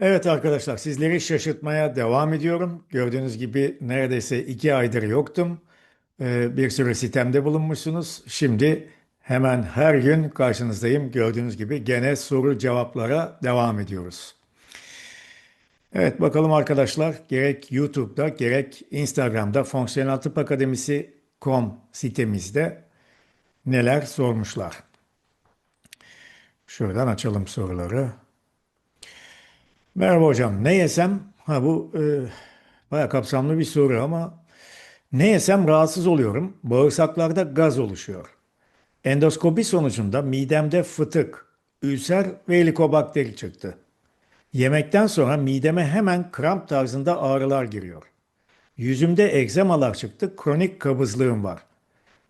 Evet arkadaşlar sizleri şaşırtmaya devam ediyorum. Gördüğünüz gibi neredeyse iki aydır yoktum. Ee, bir sürü sitemde bulunmuşsunuz. Şimdi hemen her gün karşınızdayım. Gördüğünüz gibi gene soru cevaplara devam ediyoruz. Evet bakalım arkadaşlar gerek YouTube'da gerek Instagram'da Fonksiyonel Tıp Akademisi.com sitemizde neler sormuşlar. Şuradan açalım soruları. Merhaba hocam. Ne yesem? Ha bu e, bayağı kapsamlı bir soru ama ne yesem rahatsız oluyorum. Bağırsaklarda gaz oluşuyor. Endoskopi sonucunda midemde fıtık, ülser ve helikobakteri çıktı. Yemekten sonra mideme hemen kramp tarzında ağrılar giriyor. Yüzümde egzemalar çıktı, kronik kabızlığım var.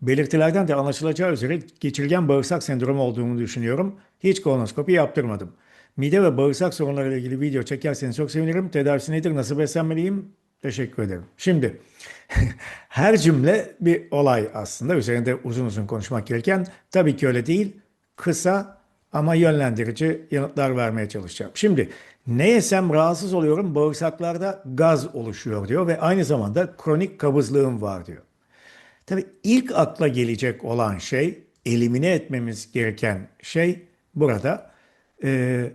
Belirtilerden de anlaşılacağı üzere geçirgen bağırsak sendromu olduğumu düşünüyorum. Hiç kolonoskopi yaptırmadım. Mide ve bağırsak sorunlarıyla ilgili video çekerseniz çok sevinirim. Tedavisi nedir? Nasıl beslenmeliyim? Teşekkür ederim. Şimdi her cümle bir olay aslında. Üzerinde uzun uzun konuşmak gereken tabii ki öyle değil. Kısa ama yönlendirici yanıtlar vermeye çalışacağım. Şimdi ne yesem rahatsız oluyorum, bağırsaklarda gaz oluşuyor diyor ve aynı zamanda kronik kabızlığım var diyor. Tabii ilk akla gelecek olan şey, elimine etmemiz gereken şey burada e,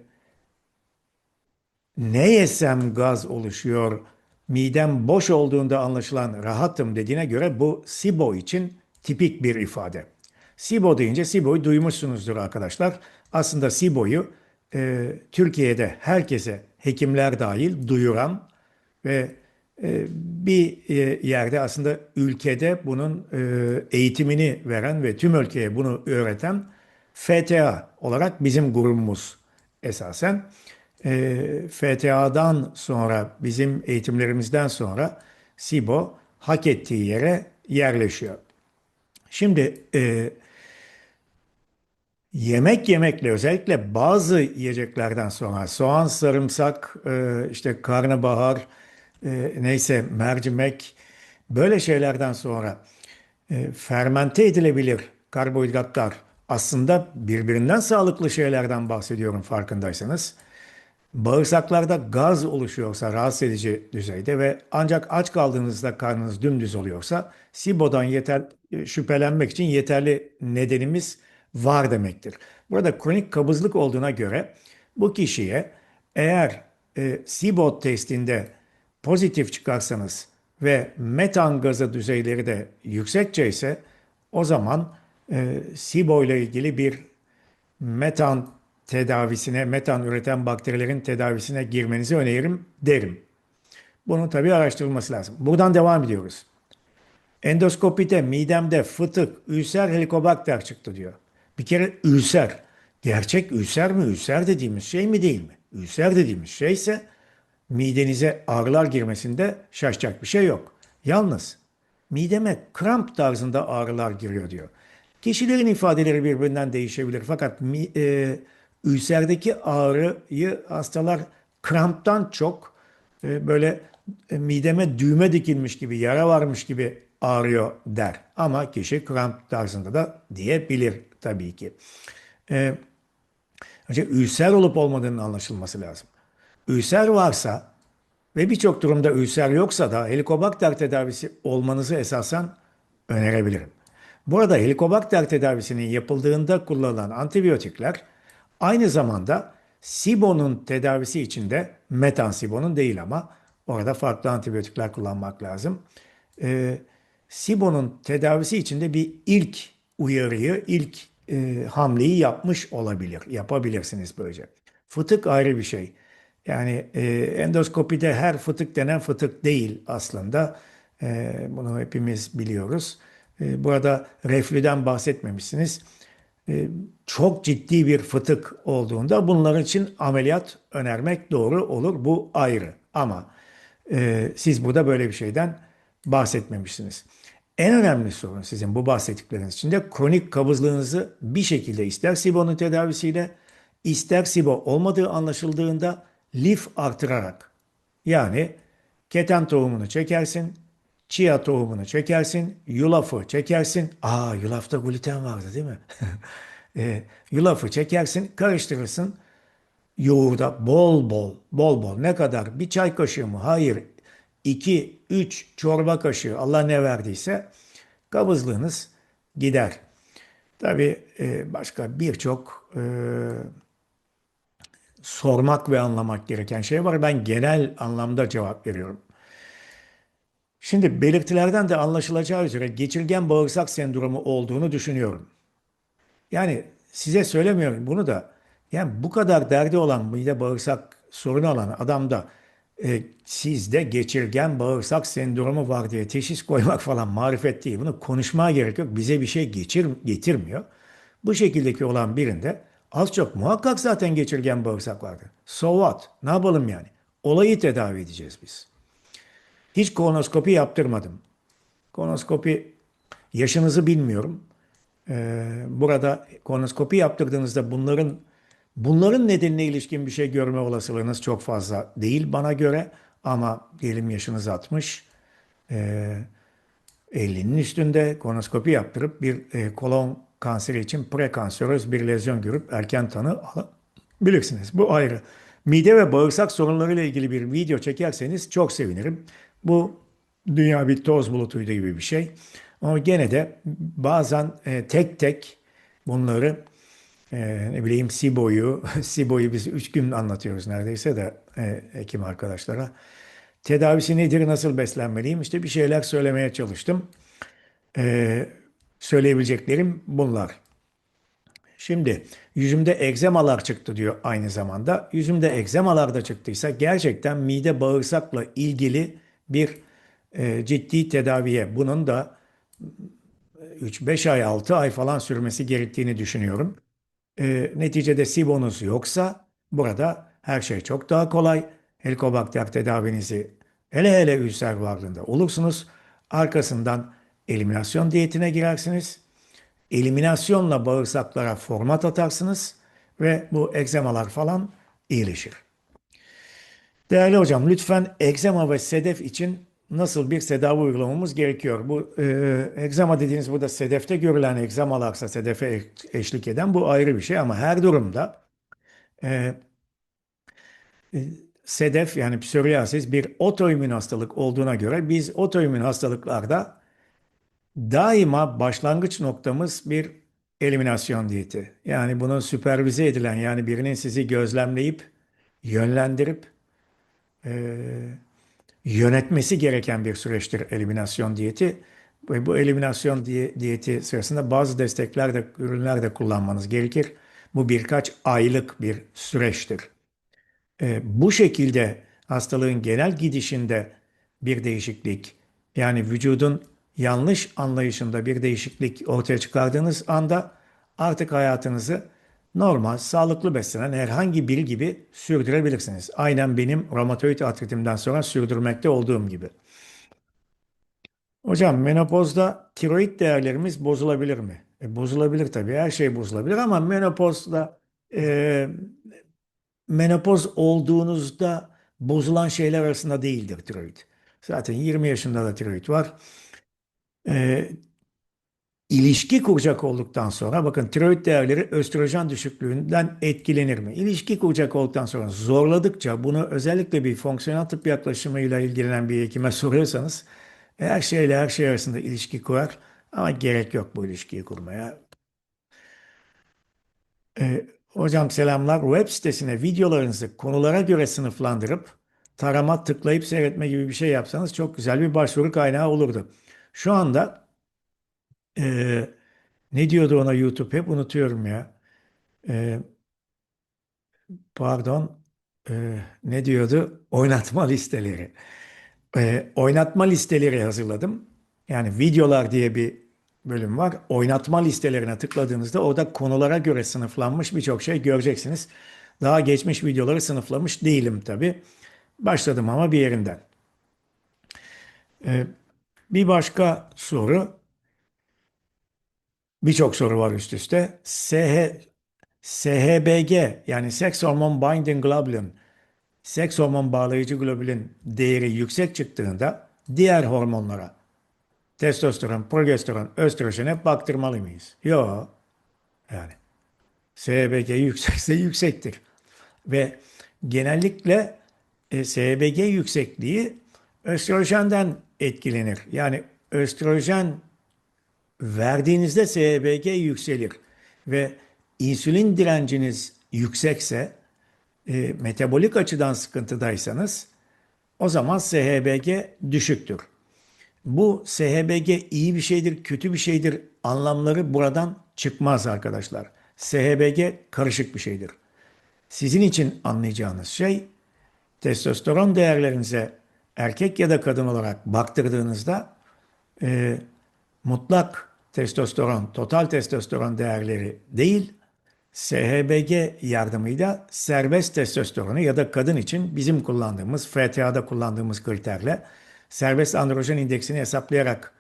ne yesem gaz oluşuyor, midem boş olduğunda anlaşılan rahatım dediğine göre bu SIBO için tipik bir ifade. SIBO deyince SIBO'yu duymuşsunuzdur arkadaşlar. Aslında SIBO'yu e, Türkiye'de herkese hekimler dahil duyuran ve e, bir e, yerde aslında ülkede bunun e, eğitimini veren ve tüm ülkeye bunu öğreten FTA olarak bizim grubumuz esasen. E, FTA'dan sonra bizim eğitimlerimizden sonra SIBO hak ettiği yere yerleşiyor. Şimdi e, yemek yemekle özellikle bazı yiyeceklerden sonra soğan, sarımsak, e, işte karnabahar, e, neyse mercimek böyle şeylerden sonra e, fermente edilebilir karbonhidratlar aslında birbirinden sağlıklı şeylerden bahsediyorum farkındaysanız. Bağırsaklarda gaz oluşuyorsa rahatsız edici düzeyde ve ancak aç kaldığınızda karnınız dümdüz oluyorsa SIBO'dan yeter, şüphelenmek için yeterli nedenimiz var demektir. Burada kronik kabızlık olduğuna göre bu kişiye eğer e, SIBO testinde pozitif çıkarsanız ve metan gazı düzeyleri de yüksekçe ise o zaman e, SIBO ile ilgili bir metan tedavisine, metan üreten bakterilerin tedavisine girmenizi öneririm derim. Bunun tabii araştırılması lazım. Buradan devam ediyoruz. Endoskopide midemde fıtık, ülser, helikobakter çıktı diyor. Bir kere ülser. Gerçek ülser mi? Ülser dediğimiz şey mi değil mi? Ülser dediğimiz şey ise midenize ağrılar girmesinde şaşacak bir şey yok. Yalnız mideme kramp tarzında ağrılar giriyor diyor. Kişilerin ifadeleri birbirinden değişebilir fakat e, ülserdeki ağrıyı hastalar kramptan çok e, böyle e, mideme düğme dikilmiş gibi, yara varmış gibi ağrıyor der. Ama kişi kramp tarzında da diyebilir tabii ki. E, ülser olup olmadığının anlaşılması lazım. Ülser varsa ve birçok durumda ülser yoksa da helikobakter tedavisi olmanızı esasen önerebilirim. Burada helikobakter tedavisinin yapıldığında kullanılan antibiyotikler aynı zamanda SIBO'nun tedavisi için de metansibonun değil ama orada farklı antibiyotikler kullanmak lazım. Ee, SIBO'nun tedavisi için de bir ilk uyarıyı, ilk e, hamleyi yapmış olabilir. Yapabilirsiniz böylece. Fıtık ayrı bir şey. Yani e, endoskopide her fıtık denen fıtık değil aslında. E, bunu hepimiz biliyoruz. E, burada reflüden bahsetmemişsiniz. E, çok ciddi bir fıtık olduğunda bunların için ameliyat önermek doğru olur. Bu ayrı. Ama e, siz burada böyle bir şeyden bahsetmemişsiniz. En önemli sorun sizin bu bahsettikleriniz içinde kronik kabızlığınızı bir şekilde ister SIBO'nun tedavisiyle ister SIBO olmadığı anlaşıldığında lif artırarak yani keten tohumunu çekersin, chia tohumunu çekersin, yulafı çekersin. Aa yulafta gluten vardı değil mi? e, yulafı çekersin, karıştırırsın. yoğurda bol bol, bol bol ne kadar? Bir çay kaşığı mı? Hayır. 2, 3 çorba kaşığı Allah ne verdiyse kabızlığınız gider. Tabii e, başka birçok e, sormak ve anlamak gereken şey var. Ben genel anlamda cevap veriyorum. Şimdi belirtilerden de anlaşılacağı üzere geçirgen bağırsak sendromu olduğunu düşünüyorum. Yani size söylemiyorum bunu da. Yani bu kadar derdi olan mide bağırsak sorunu olan adamda e, sizde geçirgen bağırsak sendromu var diye teşhis koymak falan marifet değil. Bunu konuşmaya gerek yok. Bize bir şey geçir, getirmiyor. Bu şekildeki olan birinde az çok muhakkak zaten geçirgen bağırsak vardır. So what? Ne yapalım yani? Olayı tedavi edeceğiz biz. Hiç kolonoskopi yaptırmadım. Kolonoskopi yaşınızı bilmiyorum. Ee, burada kolonoskopi yaptırdığınızda bunların bunların nedenine ilişkin bir şey görme olasılığınız çok fazla değil bana göre. Ama diyelim yaşınız 60, e, 50'nin üstünde kolonoskopi yaptırıp bir e, kolon kanseri için prekanseröz bir lezyon görüp erken tanı alabilirsiniz. Bu ayrı. Mide ve bağırsak sorunlarıyla ilgili bir video çekerseniz çok sevinirim. Bu dünya bir toz bulutuydu gibi bir şey. Ama gene de bazen e, tek tek bunları e, ne bileyim SIBO'yu, SIBO'yu biz üç gün anlatıyoruz neredeyse de e, hekim arkadaşlara. Tedavisi nedir, nasıl beslenmeliyim? İşte bir şeyler söylemeye çalıştım. E, söyleyebileceklerim bunlar. Şimdi yüzümde egzemalar çıktı diyor aynı zamanda. Yüzümde egzemalar da çıktıysa gerçekten mide bağırsakla ilgili bir e, ciddi tedaviye bunun da 3-5 ay 6 ay falan sürmesi gerektiğini düşünüyorum. E, neticede SIBO'nuz yoksa burada her şey çok daha kolay. Helikobakter tedavinizi hele hele ülser varlığında olursunuz. Arkasından eliminasyon diyetine girersiniz. Eliminasyonla bağırsaklara format atarsınız ve bu egzemalar falan iyileşir. Değerli hocam lütfen egzema ve sedef için nasıl bir tedavi uygulamamız gerekiyor? Bu e, egzama dediğiniz burada sedefte görülen egzamalarsa sedefe eşlik eden bu ayrı bir şey ama her durumda e, e, sedef yani psoriasis bir otoimmün hastalık olduğuna göre biz otoimmün hastalıklarda daima başlangıç noktamız bir eliminasyon diyeti. Yani bunu süpervize edilen yani birinin sizi gözlemleyip yönlendirip e, yönetmesi gereken bir süreçtir eliminasyon diyeti. Ve bu eliminasyon diye, diyeti sırasında bazı destekler de ürünler de kullanmanız gerekir. Bu birkaç aylık bir süreçtir. E, bu şekilde hastalığın genel gidişinde bir değişiklik yani vücudun yanlış anlayışında bir değişiklik ortaya çıkardığınız anda artık hayatınızı normal, sağlıklı beslenen herhangi biri gibi sürdürebilirsiniz. Aynen benim romatoid artritimden sonra sürdürmekte olduğum gibi. Hocam menopozda tiroid değerlerimiz bozulabilir mi? E, bozulabilir tabii. Her şey bozulabilir ama menopozda e, menopoz olduğunuzda bozulan şeyler arasında değildir tiroid. Zaten 20 yaşında da tiroid var. E, İlişki kuracak olduktan sonra bakın tiroid değerleri östrojen düşüklüğünden etkilenir mi? İlişki kuracak olduktan sonra zorladıkça bunu özellikle bir fonksiyonel tıp yaklaşımıyla ilgilenen bir hekime soruyorsanız her şeyle her şey arasında ilişki kurar ama gerek yok bu ilişkiyi kurmaya. Ee, hocam selamlar. Web sitesine videolarınızı konulara göre sınıflandırıp tarama tıklayıp seyretme gibi bir şey yapsanız çok güzel bir başvuru kaynağı olurdu. Şu anda ee, ne diyordu ona YouTube? Hep unutuyorum ya. Ee, pardon. Ee, ne diyordu? Oynatma listeleri. Ee, oynatma listeleri hazırladım. Yani videolar diye bir bölüm var. Oynatma listelerine tıkladığınızda orada konulara göre sınıflanmış birçok şey göreceksiniz. Daha geçmiş videoları sınıflamış değilim tabii. Başladım ama bir yerinden. Ee, bir başka soru. Birçok soru var üst üste. SH, SHBG yani Sex Hormone Binding Globulin, seks hormon bağlayıcı globulin değeri yüksek çıktığında diğer hormonlara testosteron, progesteron, östrojene baktırmalı mıyız? Yok. Yani SHBG yüksekse yüksektir. Ve genellikle e, SHBG yüksekliği östrojenden etkilenir. Yani östrojen verdiğinizde SHBG yükselir ve insülin direnciniz yüksekse, e, metabolik açıdan sıkıntıdaysanız o zaman SHBG düşüktür. Bu SHBG iyi bir şeydir, kötü bir şeydir anlamları buradan çıkmaz arkadaşlar. SHBG karışık bir şeydir. Sizin için anlayacağınız şey testosteron değerlerinize erkek ya da kadın olarak baktırdığınızda e, mutlak testosteron, total testosteron değerleri değil, SHBG yardımıyla serbest testosteronu ya da kadın için bizim kullandığımız, FTA'da kullandığımız kriterle serbest androjen indeksini hesaplayarak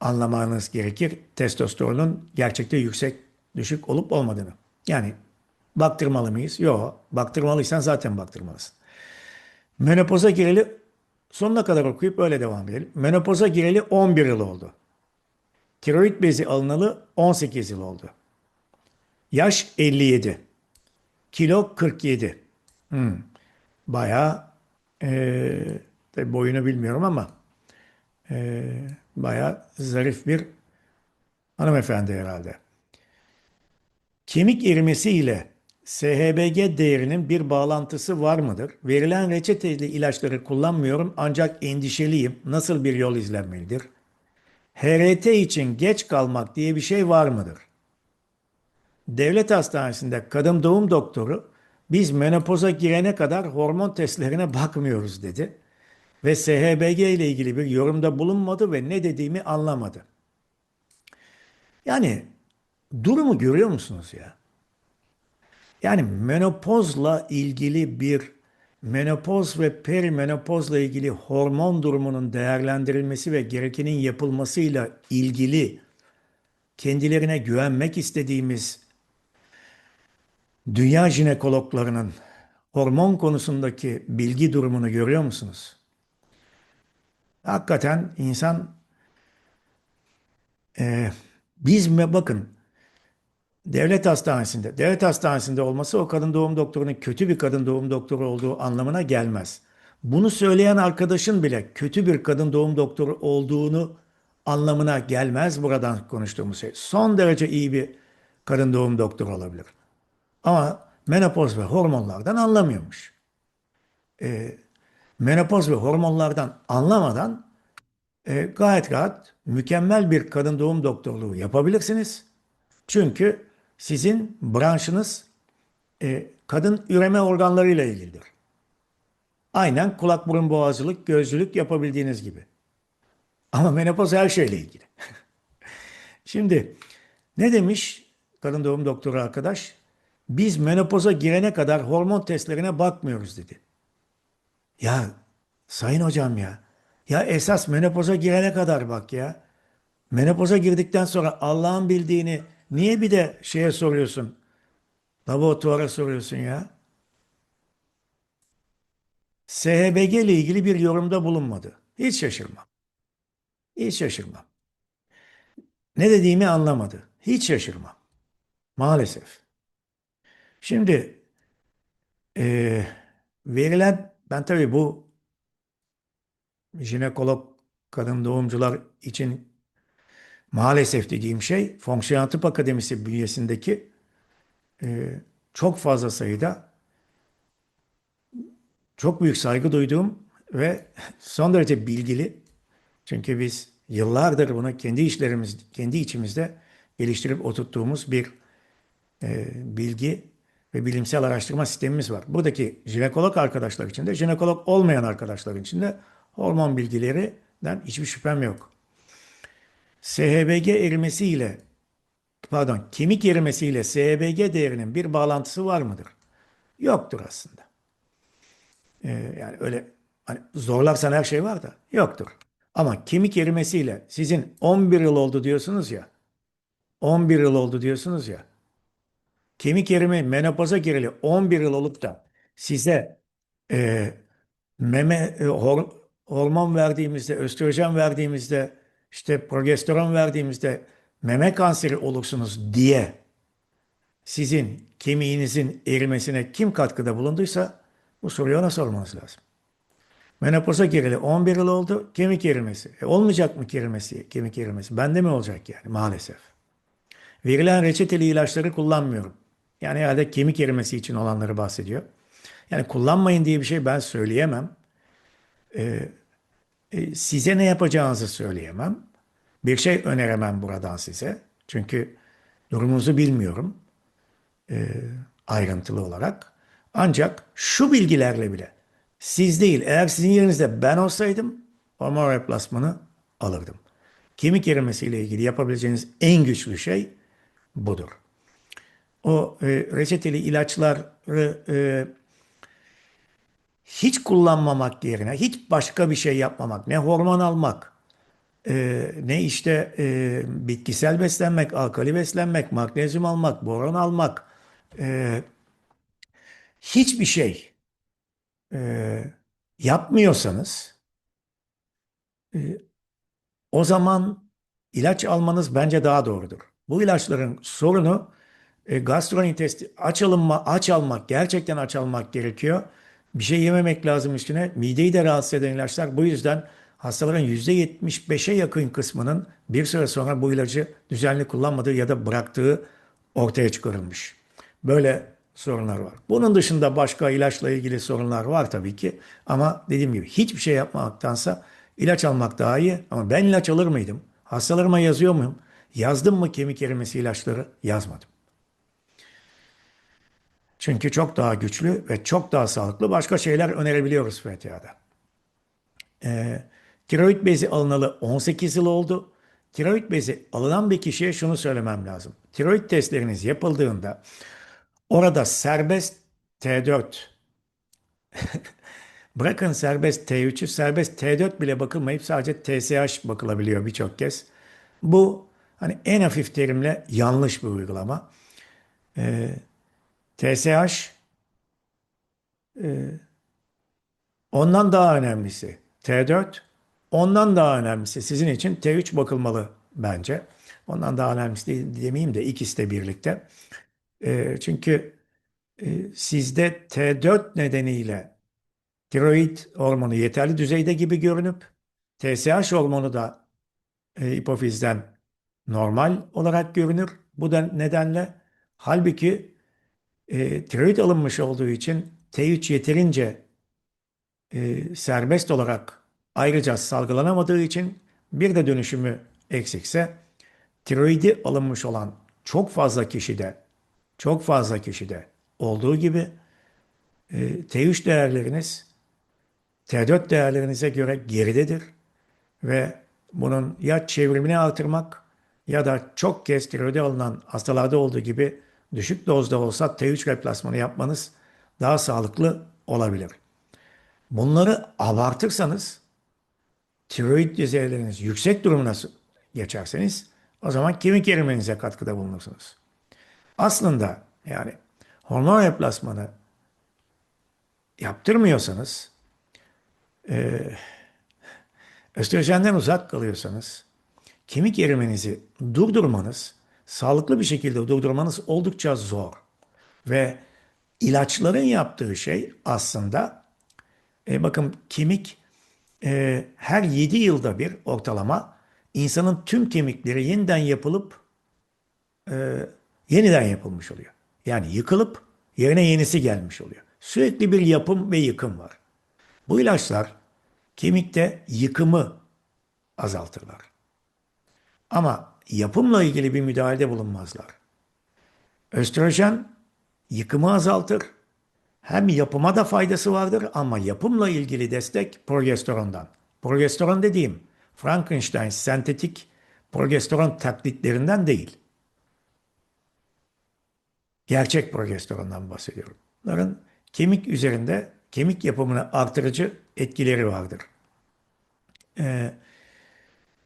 anlamanız gerekir. Testosteronun gerçekte yüksek, düşük olup olmadığını. Yani baktırmalı mıyız? Yok. Baktırmalıysan zaten baktırmalısın. Menopoza gireli sonuna kadar okuyup öyle devam edelim. Menopoza gireli 11 yıl oldu. Tiroid bezi alınalı 18 yıl oldu. Yaş 57. Kilo 47. Hmm. Bayağı tabii boyunu bilmiyorum ama eee bayağı zarif bir hanımefendi herhalde. Kemik erimesi ile SHBG değerinin bir bağlantısı var mıdır? Verilen reçeteli ilaçları kullanmıyorum ancak endişeliyim. Nasıl bir yol izlenmelidir? HRT için geç kalmak diye bir şey var mıdır? Devlet hastanesinde kadın doğum doktoru biz menopoza girene kadar hormon testlerine bakmıyoruz dedi. Ve SHBG ile ilgili bir yorumda bulunmadı ve ne dediğimi anlamadı. Yani durumu görüyor musunuz ya? Yani menopozla ilgili bir menopoz ve perimenopozla ilgili hormon durumunun değerlendirilmesi ve gerekenin yapılmasıyla ilgili kendilerine güvenmek istediğimiz dünya jinekologlarının hormon konusundaki bilgi durumunu görüyor musunuz? Hakikaten insan e, biz mi bakın devlet hastanesinde devlet hastanesinde olması o kadın doğum doktorunun kötü bir kadın doğum doktoru olduğu anlamına gelmez. Bunu söyleyen arkadaşın bile kötü bir kadın doğum doktoru olduğunu anlamına gelmez buradan konuştuğumuz şey. Son derece iyi bir kadın doğum doktoru olabilir. Ama menopoz ve hormonlardan anlamıyormuş. E, menopoz ve hormonlardan anlamadan e, gayet rahat mükemmel bir kadın doğum doktorluğu yapabilirsiniz. Çünkü sizin branşınız e, kadın üreme organlarıyla ilgilidir. Aynen kulak burun boğazcılık, gözcülük yapabildiğiniz gibi. Ama menopoz her şeyle ilgili. Şimdi ne demiş kadın doğum doktoru arkadaş? Biz menopoza girene kadar hormon testlerine bakmıyoruz dedi. Ya sayın hocam ya. Ya esas menopoza girene kadar bak ya. Menopoza girdikten sonra Allah'ın bildiğini niye bir de şeye soruyorsun? Laboratuvara soruyorsun ya. SHBG ile ilgili bir yorumda bulunmadı. Hiç şaşırmam. Hiç şaşırmam. Ne dediğimi anlamadı. Hiç şaşırmam. Maalesef. Şimdi e, verilen ben tabii bu jinekolog kadın doğumcular için maalesef dediğim şey Fonksiyon Tıp Akademisi bünyesindeki e, çok fazla sayıda çok büyük saygı duyduğum ve son derece bilgili çünkü biz yıllardır bunu kendi işlerimiz, kendi içimizde geliştirip oturttuğumuz bir e, bilgi ve bilimsel araştırma sistemimiz var. Buradaki jinekolog arkadaşlar için de, jinekolog olmayan arkadaşlar için de hormon bilgilerinden hiçbir şüphem yok. SHBG erimesi ile pardon kemik erimesi ile SHBG değerinin bir bağlantısı var mıdır? Yoktur aslında. Ee, yani öyle hani zorlarsan her şey var da yoktur. Ama kemik erimesiyle sizin 11 yıl oldu diyorsunuz ya 11 yıl oldu diyorsunuz ya kemik erimi menopoza gireli 11 yıl olup da size e, meme e, hor, hormon verdiğimizde, östrojen verdiğimizde, işte progesteron verdiğimizde meme kanseri olursunuz diye sizin kemiğinizin erimesine kim katkıda bulunduysa bu soruyu ona sormanız lazım. Menopoza gireli 11 yıl oldu. Kemik erimesi. E, olmayacak mı erimesi, kemik erimesi? Bende mi olacak yani maalesef. Verilen reçeteli ilaçları kullanmıyorum. Yani herhalde kemik erimesi için olanları bahsediyor. Yani kullanmayın diye bir şey ben söyleyemem. E, size ne yapacağınızı söyleyemem. Bir şey öneremem buradan size. Çünkü durumunuzu bilmiyorum ayrıntılı olarak. Ancak şu bilgilerle bile siz değil eğer sizin yerinizde ben olsaydım hormon replasmanı alırdım. Kemik erimesiyle ilgili yapabileceğiniz en güçlü şey budur. O e, reçeteli ilaçları e, hiç kullanmamak yerine hiç başka bir şey yapmamak, ne hormon almak, e, ne işte e, bitkisel beslenmek, alkali beslenmek, magnezyum almak, boron almak, e, hiçbir şey e, yapmıyorsanız e, o zaman ilaç almanız bence daha doğrudur. Bu ilaçların sorunu e, gastrointestin aç alınma, aç almak, gerçekten aç almak gerekiyor. Bir şey yememek lazım üstüne. Mideyi de rahatsız eden ilaçlar. Bu yüzden hastaların %75'e yakın kısmının bir süre sonra bu ilacı düzenli kullanmadığı ya da bıraktığı ortaya çıkarılmış. Böyle sorunlar var. Bunun dışında başka ilaçla ilgili sorunlar var tabii ki. Ama dediğim gibi hiçbir şey yapmaktansa ilaç almak daha iyi. Ama ben ilaç alır mıydım? Hastalarıma yazıyor muyum? Yazdım mı kemik erimesi ilaçları? Yazmadım. Çünkü çok daha güçlü ve çok daha sağlıklı başka şeyler önerebiliyoruz FTA'da. Ee, tiroid bezi alınalı 18 yıl oldu. Tiroid bezi alınan bir kişiye şunu söylemem lazım. Tiroid testleriniz yapıldığında orada serbest T4 bırakın serbest T3'ü serbest T4 bile bakılmayıp sadece TSH bakılabiliyor birçok kez. Bu hani en hafif terimle yanlış bir uygulama. Ee, TSH e, ondan daha önemlisi T4 ondan daha önemlisi sizin için T3 bakılmalı bence. Ondan daha önemlisi demeyeyim de ikisi de birlikte. E, çünkü e, sizde T4 nedeniyle tiroid hormonu yeterli düzeyde gibi görünüp TSH hormonu da e, hipofizden normal olarak görünür. Bu da nedenle halbuki e, tiroid alınmış olduğu için T3 yeterince e, serbest olarak ayrıca salgılanamadığı için bir de dönüşümü eksikse tiroidi alınmış olan çok fazla kişide çok fazla kişide olduğu gibi e, T3 değerleriniz T4 değerlerinize göre geridedir ve bunun ya çevrimini artırmak ya da çok kez tiroide alınan hastalarda olduğu gibi düşük dozda olsa T3 replasmanı yapmanız daha sağlıklı olabilir. Bunları abartırsanız tiroid düzeyleriniz yüksek durumuna geçerseniz o zaman kemik erimenize katkıda bulunursunuz. Aslında yani hormon replasmanı yaptırmıyorsanız e, östrojenden uzak kalıyorsanız kemik erimenizi durdurmanız sağlıklı bir şekilde durdurmanız oldukça zor. Ve ilaçların yaptığı şey aslında e, bakın kemik e, her 7 yılda bir ortalama insanın tüm kemikleri yeniden yapılıp e, yeniden yapılmış oluyor. Yani yıkılıp yerine yenisi gelmiş oluyor. Sürekli bir yapım ve yıkım var. Bu ilaçlar kemikte yıkımı azaltırlar. Ama yapımla ilgili bir müdahalede bulunmazlar. Östrojen yıkımı azaltır. Hem yapıma da faydası vardır ama yapımla ilgili destek progesterondan. Progesteron dediğim Frankenstein sentetik progesteron taklitlerinden değil. Gerçek progesterondan bahsediyorum. Bunların kemik üzerinde kemik yapımını artırıcı etkileri vardır. Ee,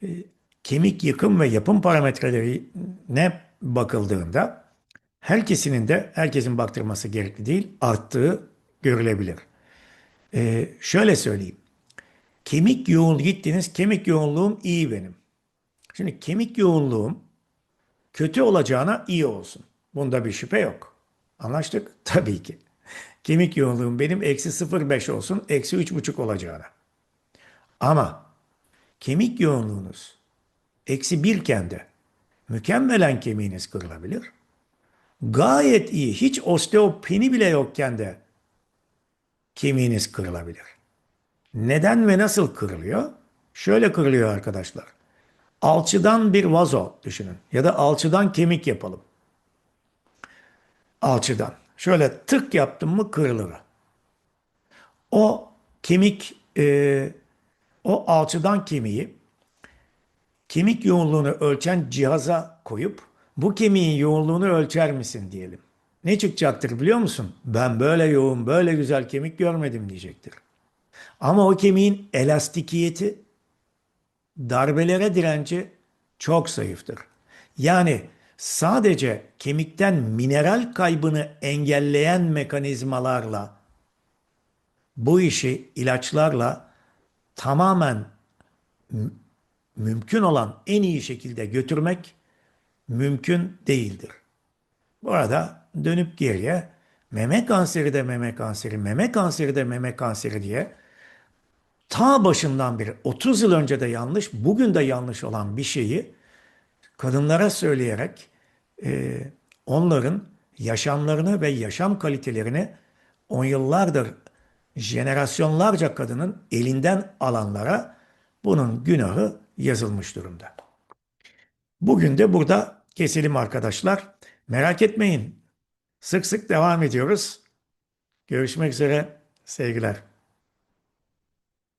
e, kemik yıkım ve yapım parametrelerine bakıldığında herkesinin de herkesin baktırması gerekli değil arttığı görülebilir. Ee, şöyle söyleyeyim. Kemik yoğun gittiniz kemik yoğunluğum iyi benim. Şimdi kemik yoğunluğum kötü olacağına iyi olsun. Bunda bir şüphe yok. Anlaştık? Tabii ki. Kemik yoğunluğum benim eksi 0,5 olsun, eksi 3,5 olacağına. Ama kemik yoğunluğunuz eksi 1 iken de mükemmelen kemiğiniz kırılabilir. Gayet iyi, hiç osteopeni bile yokken de kemiğiniz kırılabilir. Neden ve nasıl kırılıyor? Şöyle kırılıyor arkadaşlar. Alçıdan bir vazo düşünün ya da alçıdan kemik yapalım. Alçıdan. Şöyle tık yaptım mı kırılır. O kemik, e, o alçıdan kemiği kemik yoğunluğunu ölçen cihaza koyup bu kemiğin yoğunluğunu ölçer misin diyelim. Ne çıkacaktır biliyor musun? Ben böyle yoğun, böyle güzel kemik görmedim diyecektir. Ama o kemiğin elastikiyeti, darbelere direnci çok zayıftır. Yani sadece kemikten mineral kaybını engelleyen mekanizmalarla bu işi ilaçlarla tamamen mümkün olan en iyi şekilde götürmek mümkün değildir. Bu arada dönüp geriye meme kanseri de meme kanseri, meme kanseri de meme kanseri diye ta başından beri 30 yıl önce de yanlış, bugün de yanlış olan bir şeyi kadınlara söyleyerek e, onların yaşamlarını ve yaşam kalitelerini on yıllardır jenerasyonlarca kadının elinden alanlara bunun günahı yazılmış durumda. Bugün de burada keselim arkadaşlar. Merak etmeyin. Sık sık devam ediyoruz. Görüşmek üzere. Sevgiler.